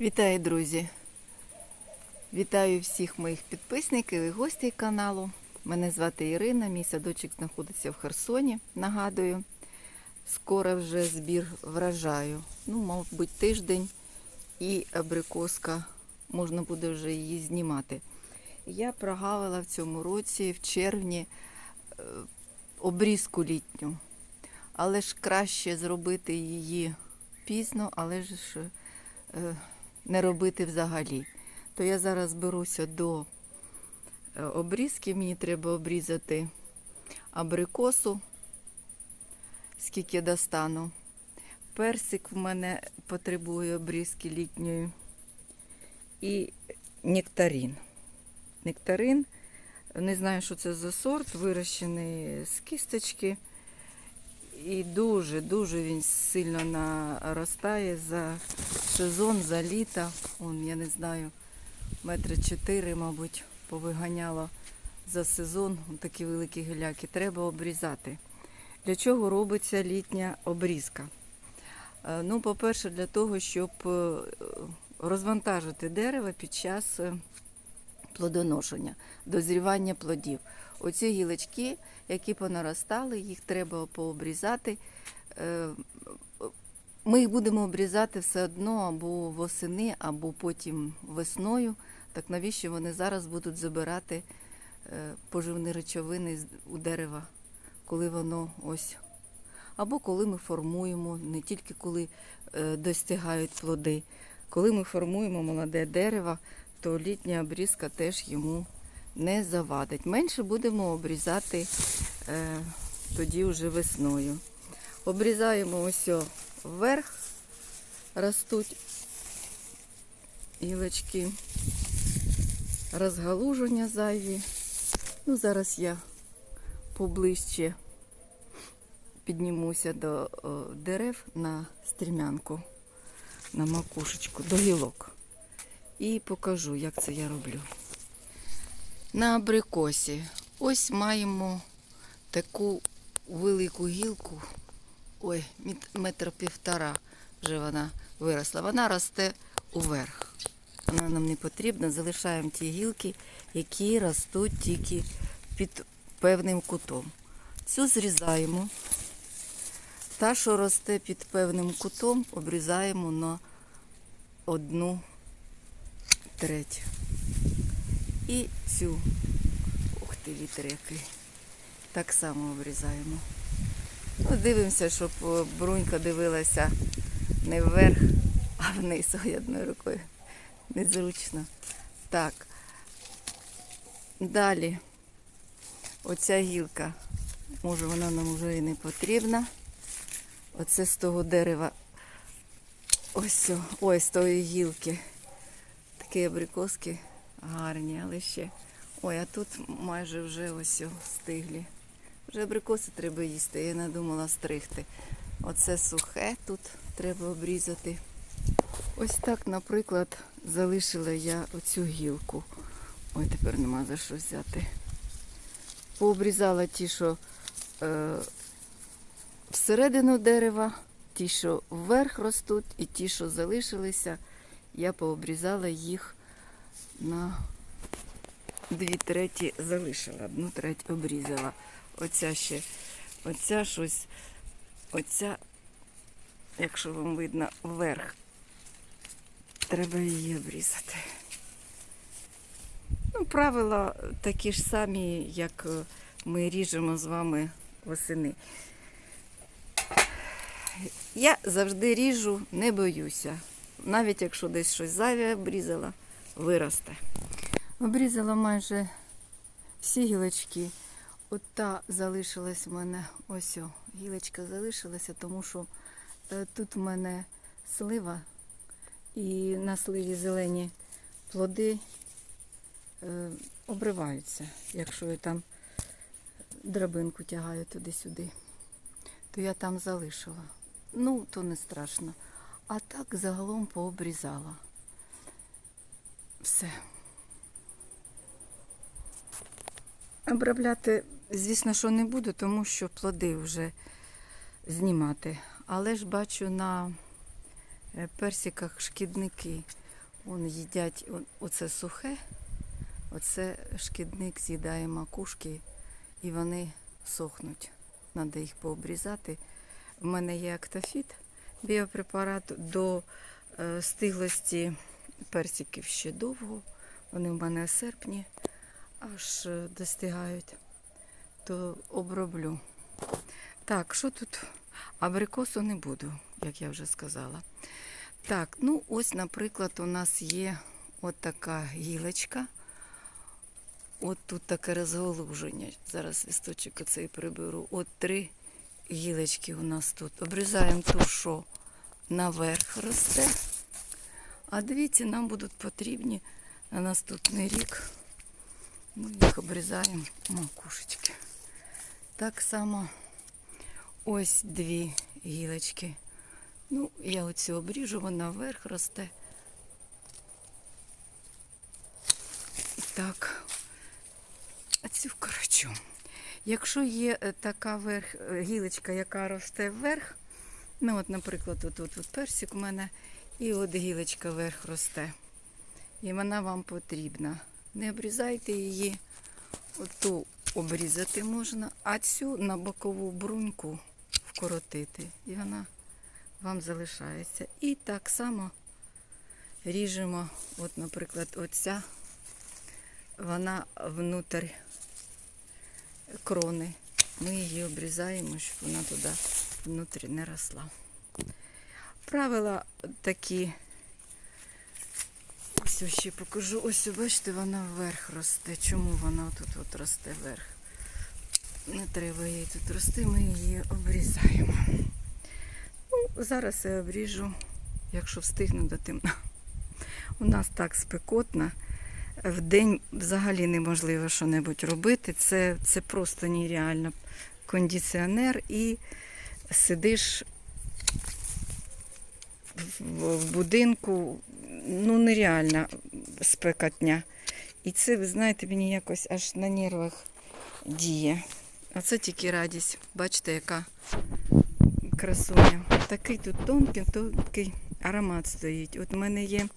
Вітаю, друзі! Вітаю всіх моїх підписників і гостей каналу. Мене звати Ірина, мій садочок знаходиться в Херсоні. Нагадую, скоро вже збір врожаю. Ну, мабуть, тиждень і абрикоска, можна буде вже її знімати. Я прогавила в цьому році, в червні, е, обрізку літню. Але ж краще зробити її пізно, але ж е, не робити взагалі. То я зараз беруся до е, обрізки. Мені треба обрізати абрикосу, скільки достану. Персик в мене потребує обрізки літньої. І нектарин. Нектарин, не знаю, що це за сорт, вирощений з кісточки. І дуже-дуже він сильно наростає за сезон, за літо. Он, я не знаю, метри чотири, мабуть, повиганяло за сезон. Такі великі гіляки. Треба обрізати. Для чого робиться літня обрізка? Е, Ну, по-перше, для того, щоб е, розвантажити дерево під час е, плодоношення, дозрівання плодів. Оці гілочки, які понаростали, їх треба пообрізати. Е, Ми їх будемо обрізати все одно або восени, або потім весною. Так навіщо вони зараз будуть забирати е, поживні речовини у дерева, коли воно ось. Або коли ми формуємо, не тільки коли е, достигають плоди. Коли ми формуємо молоде дерево, то літня обрізка теж йому не завадить. Менше будемо обрізати е, тоді вже весною. Обрізаємо ось вверх, ростуть гілочки, розгалуження зайві. Ну, зараз я поближче піднімуся до о, дерев на стрімянку, на макушечку, до гілок. І покажу, як це я роблю. На абрикосі ось маємо таку велику гілку. Ой, метр півтора вже вона виросла. Вона росте уверх. Вона нам не потрібна. Залишаємо ті гілки, які ростуть тільки під певним кутом. Цю зрізаємо. Та, що росте під певним кутом, обрізаємо на одну треть. І цю, ух ти, вітер який. Так само обрізаємо. Ну, дивимося, щоб е, брунька дивилася не вверх, а вниз одною рукою. Незручно. Так. Далі. Оця гілка. Може вона нам вже і не потрібна. Оце з того дерева. Ось, о, ой, з тої гілки. Такі абрикоски гарні, але ще. Ой, а тут майже вже ось стиглі. Вже абрикоси треба їсти, я не думала стригти. Оце сухе тут треба обрізати. Ось так, наприклад, залишила я оцю гілку. Ой, тепер нема за що взяти. Пообрізала ті, що е, всередину дерева, ті, що вверх ростуть, і ті, що залишилися, я пообрізала їх на дві треті залишила, одну треть обрізала. Оця ще, оця щось, оця, якщо вам видно, вверх. Треба її обрізати. Ну, правила такі ж самі, як е, ми ріжемо з вами восени. Я завжди ріжу, не боюся. Навіть якщо десь щось зайве обрізала, виросте. Обрізала майже всі гілочки. От та залишилась в мене, ось о, гілочка залишилася, тому що е, тут в мене слива і на сливі зелені плоди е, обриваються. Якщо я там драбинку тягаю туди-сюди, то я там залишила. Ну, то не страшно. А так загалом пообрізала. Все. Обробляти, звісно, що не буду, тому що плоди вже знімати. Але ж бачу на е, персиках шкідники. Вон їдять оце сухе, оце шкідник з'їдає макушки і вони сохнуть. Треба їх пообрізати. У мене є актофіт, біопрепарат до е, стиглості персиків ще довго. Вони в мене в серпні аж е, достигають, то оброблю. Так, що тут? Абрикосу не буду, як я вже сказала. Так, ну ось, наприклад, у нас є от така гілочка. От тут таке розголуження. Зараз листочок оцей приберу. От три гілочки у нас тут. Обрізаємо ту, що наверх росте. А дивіться, нам будуть потрібні на наступний рік. Ми їх обрізаємо макушечки. Так само ось дві гілочки. Ну, я оцю обріжу, вона вверх росте. І так, а цю вкорочу. Якщо є е, така верх, е, гілочка, яка росте вверх, ну от, наприклад, от, от, от персик у мене, і от гілочка вверх росте. І вона вам потрібна. Не обрізайте її, оту обрізати можна, а цю на бокову бруньку вкоротити. І вона вам залишається. І так само ріжемо, от, наприклад, оця, вона внутрь крони. Ми її обрізаємо, щоб вона туди внутрі не росла. Правила такі. Ось ще покажу. Ось, бачите, вона вверх росте. Чому вона тут от росте вверх? Не треба їй тут рости, ми її обрізаємо. Ну, зараз я обріжу, якщо встигну до темна. У нас так спекотно. В день взагалі неможливо що-небудь робити. Це, це просто нереально. Кондиціонер і сидиш в, в будинку, ну нереально спекотня. І це, ви знаєте, мені якось аж на нервах діє. Оце тільки радість. Бачите, яка красуня. Такий тут тонкий, тонкий аромат стоїть. От у мене є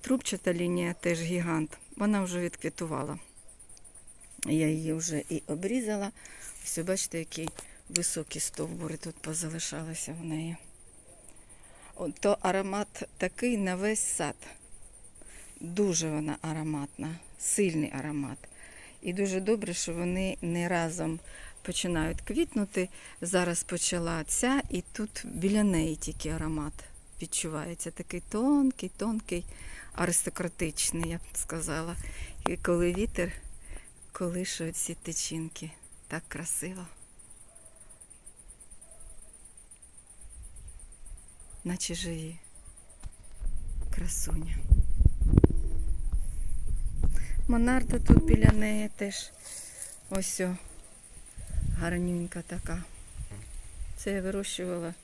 трубчата лінія, теж гігант. Вона вже відквітувала. Я її вже і обрізала. Ось бачите, які високі стовбури тут позалишалися в неї. То аромат такий на весь сад. Дуже вона ароматна, сильний аромат. І дуже добре, що вони не разом починають квітнути. Зараз почала ця, і тут біля неї тільки аромат відчувається. Такий тонкий, тонкий, аристократичний, я б сказала. І коли вітер колише ці тичинки. Так красиво. Наче живі. Красуня. Монарда тут біля неї теж ось о, гарнюнька така. Це я вирощувала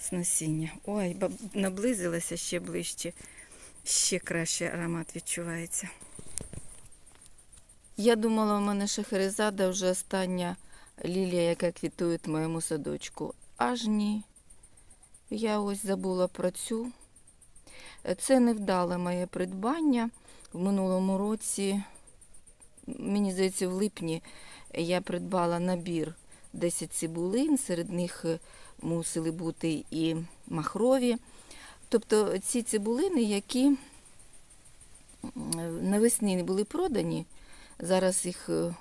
з насіння. Ой, наблизилася ще ближче. Ще краще аромат відчувається. Я думала, у мене шахерезада вже остання лілія, яка квітує в моєму садочку. Аж ні. Я ось забула про цю. Це невдале моє придбання. В минулому році, мені здається, в липні я придбала набір 10 цибулин, серед них е, мусили бути і махрові. Тобто ці цибулини, які навесні не були продані, зараз їх е,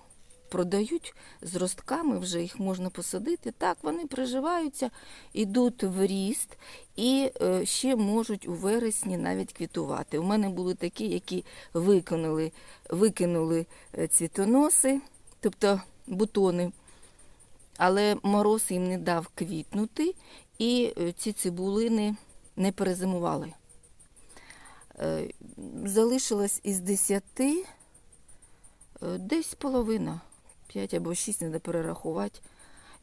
продають з ростками, вже їх можна посадити. Так, вони приживаються, йдуть в ріст і е, ще можуть у вересні навіть квітувати. У мене були такі, які викинули, викинули е, цвітоноси, тобто бутони, але мороз їм не дав квітнути, і е, ці цибулини не перезимували. Залишилось із 10 е, десь половина, 5 або 6, треба перерахувати.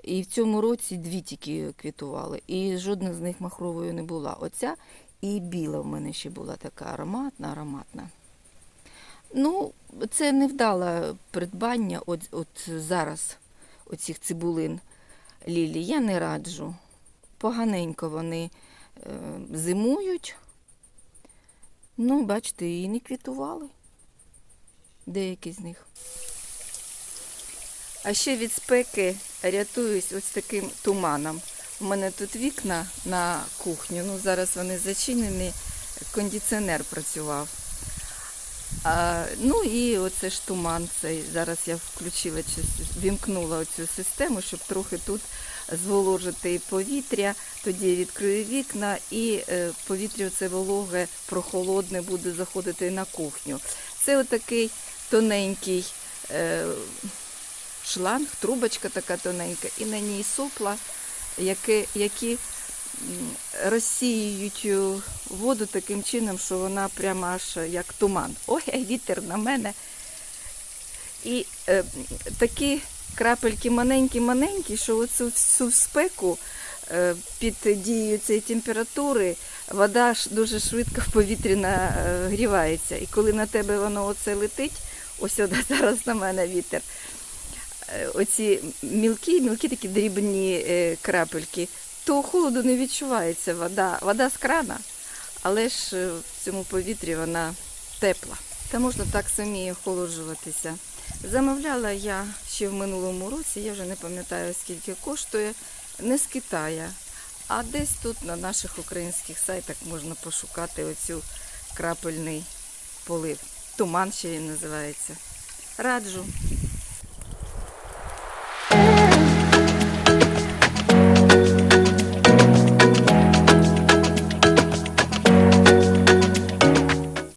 І в цьому році дві тільки квітували, і жодна з них махровою не була. Оця і біла в мене ще була така ароматна, ароматна. Ну, це невдале придбання от, от зараз оцих цибулин лілі. Я не раджу. Поганенько вони е, зимують. Ну, бачите, і не квітували. Деякі з них. А ще від спеки рятуюсь ось таким туманом. У мене тут вікна на кухню. Ну, зараз вони зачинені, кондиціонер працював. А, ну і оце ж туман цей. Зараз я включила чи вімкнула оцю систему, щоб трохи тут зволожити повітря. Тоді я відкрию вікна і е, повітря це вологе, прохолодне буде заходити на кухню. Це отакий тоненький е, шланг, трубочка така тоненька, і на ній сопла, які, які розсіюють е, воду таким чином, що вона прямо аж як туман. Ой, вітер на мене. І е, такі крапельки маленькі-маленькі, що оцю всю спеку е, під дією цієї температури вода ж дуже швидко в повітрі нагрівається. І коли на тебе воно оце летить, ось зараз на мене вітер. Оці мілкі, мілкі такі дрібні е, крапельки, то холоду не відчувається вода. Вода з крана, але ж е, в цьому повітрі вона тепла. Та можна так самі охолоджуватися. Замовляла я ще в минулому році, я вже не пам'ятаю скільки коштує, не з Китая, а десь тут на наших українських сайтах можна пошукати оцю крапельний полив. Туман ще він називається. Раджу.